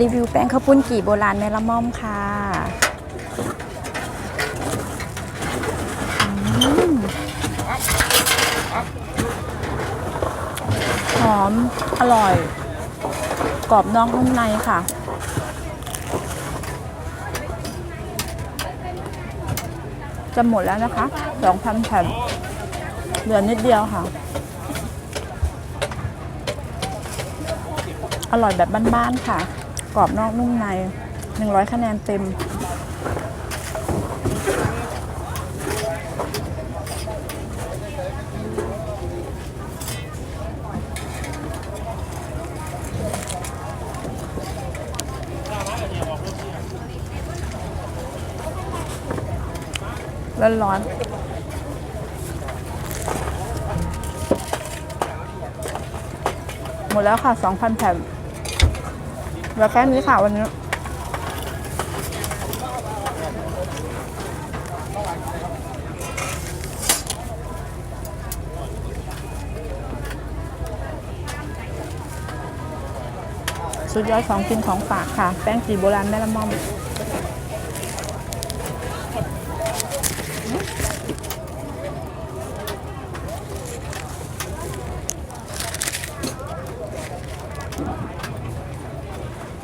รีวิวแป้งข้าวปุ้นกี่โบราณแม่ละม่อมค่ะ หอม อร่อย กรอบนอกนุ่มในค่ะ จะหมดแล้วนะคะ2,000แผ่นเหลือนิดเดียวค่ะ อร่อยแบบบ้านๆค่ะ กรอบนอกนุ่มใน 100 คะแนนเต็ม ร้อนๆหมดแล้วค่ะ 2,000 แผ่น เหลือแค่นี้ค่ะวันนี้สุดยอดของกินของฝากค่ะ แป้งจีโบราณแม่ละม่อม